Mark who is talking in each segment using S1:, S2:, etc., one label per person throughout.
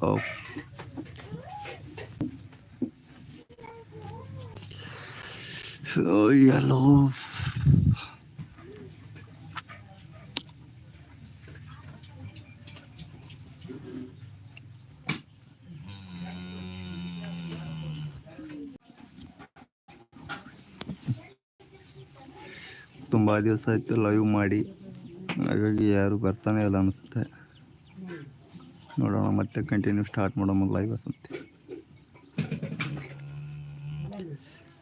S1: Top yellow ತುಂಬ ದಿವಸ ಆಯಿತು ಲೈವ್ ಮಾಡಿ. ಹಾಗಾಗಿ ಯಾರು ಬರ್ತಾನೆ ಇಲ್ಲ ಅನಿಸುತ್ತೆ. ನೋಡೋಣ, ಮತ್ತೆ ಕಂಟಿನ್ಯೂ ಸ್ಟಾರ್ಟ್ ಮಾಡೋಣ ಲೈವ್ ಅಂತ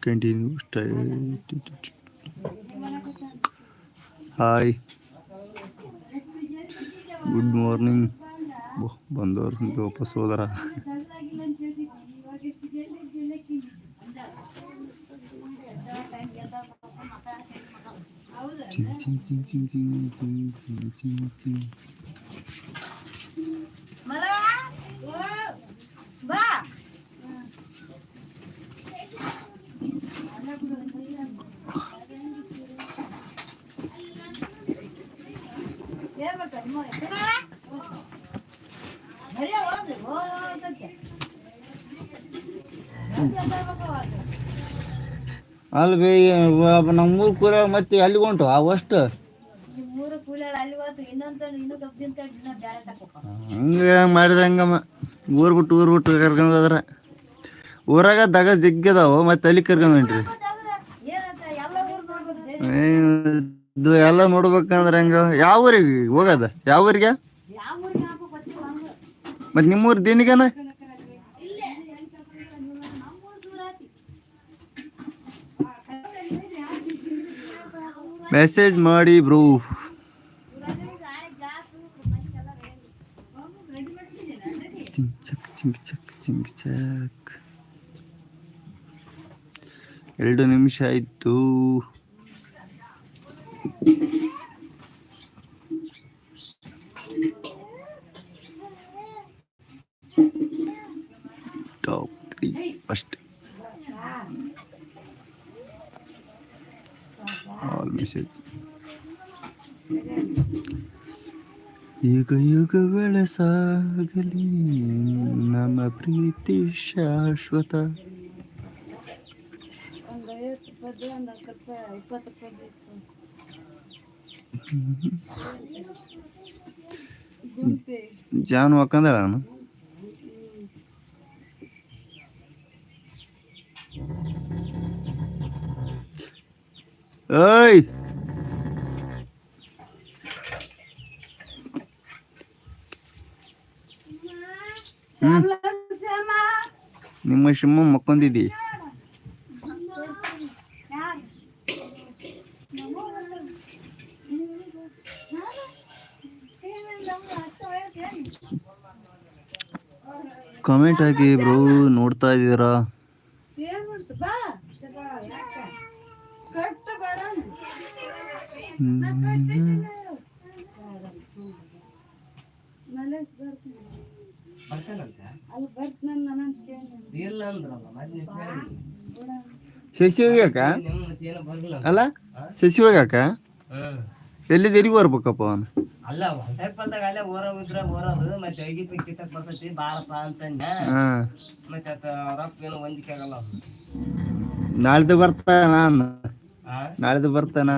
S1: ಕಂಟಿನ್ಯೂ ಸ್ಟೈಟ್ ಹಾಯ್ ಗುಡ್ ಮಾರ್ನಿಂಗ್ ಬಂದವ್ರು ವಾಪಸ್ ಹೋದರ. ಚಿಂಗ್ ಚಿಂಗ್ ಚಿಂಗ್ ಚಿಂಗ್ ಚಿಂಗ್ ಚಿಂಗ್ ಚಿಂಗ್ ಚಿಂಗ್. ಅಲ್ಲಿ
S2: ಬೇ
S1: ನಮ್ಮ ಮೂರು ಕೂಲ ಮತ್ತೆ ಅಲ್ಲಿಗೆ ಹೊಂಟು
S2: ಆ ವಸ್ಟ್
S1: ಹಂಗೆ ಮಾಡಿದ್ರೆ ಹಂಗಮ್ಮ. ಊರು ಬಿಟ್ಟು ಊರು ಬಿಟ್ಟು ಕರ್ಕೊಂಡ್ರ ಊರಾಗ ದಗ ಜಗ್ಗದಾವು ಮತ್ತೆ ಅಲ್ಲಿ ಕರ್ಕೊಂಡ್ರಿ ಇದು ಎಲ್ಲ ನೋಡ್ಬೇಕಂದ್ರೆ ಹಂಗ ಯಾವ ಊರಿಗೆ ಹೋಗದ? ಯಾವ ಊರಿಗೆ? ಮತ್ತೆ ನಿಮ್ಮೂರು ದಿನಗನ? ಮೆಸೇಜ್ ಮಾಡಿ ಬ್ರೂ. ಎರಡು ನಿಮಿಷ ಆಯ್ತು. ಮೆಸೇಜ್ ಯುಗ ಯುಗಗಳ ಸಾಗಲಿ ನಮ್ಮ ಪ್ರೀತಿ ಶಾಶ್ವತ. ಜಾನು ಹಾಕಂದಳ ನಾನು ಏಯ್! ನಿಮ್ಮ ಶಿಮ್ಮ ಮಕ್ಕೊಂದಿದ್ದಿ? ಕಾಮೆಂಟ್ ಹಾಕಿ ಬ್ರೋ ನೋಡ್ತಾ ಇದ್ದೀರಾ? ಶಶಿ ಹೋಗ್ಯಾಕ? ಅಲ್ಲ ಶಶಿ ಹೋಗ್ಯಾಕ? ಎಲ್ಲಿ ತೆರಿಗೆ ಬರ್ಬೇಕಪ್ಪ ಅವನು?
S3: ಅಲ್ಲ ಹೊಲ್ದಾಗ ಅಲ್ಲೇ ಓರೋಗಿದ್ರ ಓರೋದು ಮತ್ತೆ ಐಗಿ ಕಿತ್ತಕ್ ಬರ್ತೈತಿ ಬಾಳಪ್ಪ ಅಂತಂದ. ಮತ್ತೆ ರೊಕ್ಕ ಏನು ಹೊಂದಿಕಾಗಲ್ಲ
S1: ನಾಳ್ದು ನಾನು ನಾಳ್ದು
S3: ಬರ್ತಾನ?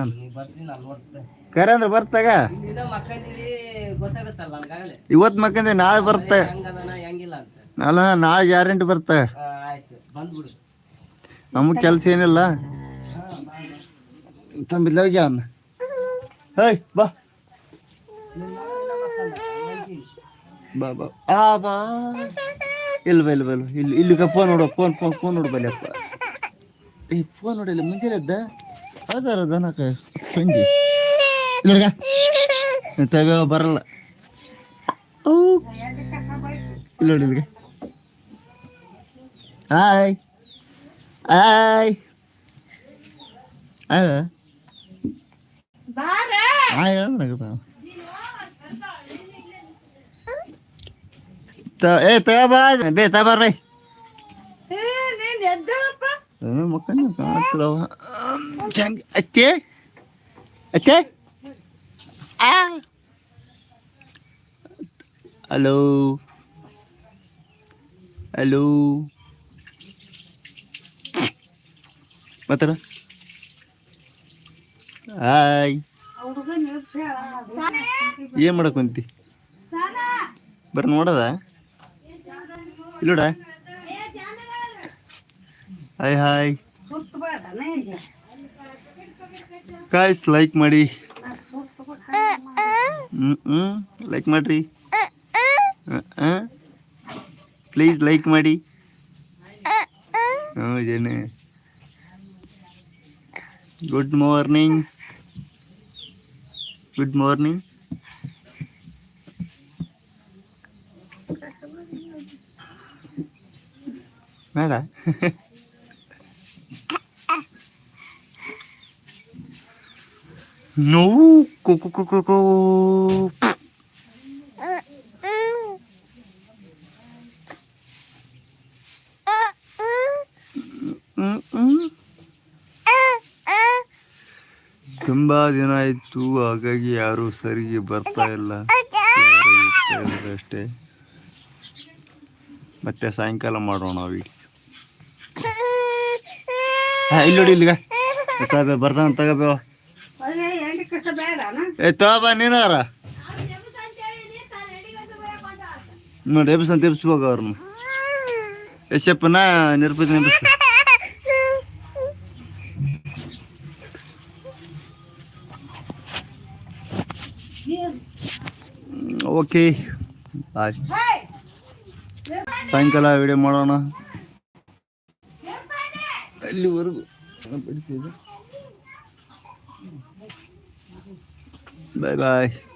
S1: ಕರೆ ಅಂದ್ರೆ ಬರ್ತಾಗ? ಇವತ್ ಮಕ್ಕಂದೆ ನಾಳೆ ಬರ್ತ. ಅಲ್ಲ ನಾಳೆ ಗ್ಯಾರಂಟಿ ಬರ್ತ. ನಮಗ್ ಕೆಲ್ಸ ಏನಿಲ್ಲ. ತಂಬಿಲ್ಲ ಹೋಗಿ ಅವನ್ನ ಹೇಯ್ ಬಾ. ಬಾ ಬಾ. ಆ ಬಾ. ಇಲ್ಲ ಬಾ ಇಲ್ಲ ಬಾ ಇಲ್ಲ ಇಲ್ಲಿ ಇಲ್ಲಿಗ ಫೋನ್ ನೋಡು ಫೋನ್ ಫೋನ್ ಫೋನ್ ನೋಡು ಬಲ್ಲಿ ಅಪ್ಪ. ಏ ಫೋನ್ ನೋಡಿಲ್ಲ ಮುಂಜಾನೆ ಅದಾರ ದನಕ ಸಂಜೆ ಇಲ್ಲ ತಗ ಬರಲ್ಲ. ಔ. ಇಲ್ಲ ನೋಡಿ ಇಲ್ಲಿಗೆ. ಹಾಯ್. ಹಾಯ್. ಹಾಯ್.
S2: ಬಾರ.
S1: ಹಾಯ್ ಹೇಳೋದ್ರಾಗತ್ತ ತ ಏ ತಗ ಬಾ. ಬೇ ತ ಬರ್ರಿ
S2: ಏ ನೀನ್
S1: ಏನೋ ಮಕ್ಕಳು ಕಾಣ್ತದವ ಚಂದ ಅತ್ತೆ? ಅತ್ತೆ? ಆ? ಹಲೋ? ಹಲೋ? ಮಾತಾಡ. ಹಾಯ್. ಏನು ಮಾಡಕ್ ಕುಂತಿ? ಬರ್ರಿ ನೋಡದ? ಇಲ್ಲೋಡ. ಹಾಯ್ ಹಾಯ್ ಕಾಯ್ಸ್ ಲೈಕ್ ಮಾಡಿ. ಹ್ಞೂ ಹ್ಞೂ ಲೈಕ್ ಮಾಡಿರಿ. ಪ್ಲೀಸ್ ಲೈಕ್ ಮಾಡಿ. ಹ್ಞೂ ಜನ ಗುಡ್ ಮಾರ್ನಿಂಗ್ ಗುಡ್ ಮಾರ್ನಿಂಗ್ ಬೇಡ No, Go, go, go, go, go. ತುಂಬಾ ದಿನ ಆಯ್ತು ಹಾಗಾಗಿ ಯಾರು ಸರಿಗೆ ಬರ್ತಾ ಇಲ್ಲ. ಅಷ್ಟೇ. ಮತ್ತೆ ಸಾಯಂಕಾಲ ಮಾಡೋಣ ಇಲ್ಲಿ ನೋಡಿ ಇಲ್ಲಿಗ. ಬರ್ತಾನೆ ತಗೋಬೇವ ಏ ತಗೋಬಾ ನೀನಾರ ನೋಡಿ ಎಬ್ಸ್ ಅಂತ ಎಬ್ಸ್ಬೇಕು ಅವ್ರನ್ನ ಯಶಪ್ಪನ ನಿರ್ಪತಿ ನೆಬ್ಸ್ ಓಕೆ ಬಾಯ್ ಸಾಯಂಕಾಲ ವಿಡಿಯೋ ಮಾಡೋಣ ಅಲ್ಲಿವರೆಗೂ Bye bye.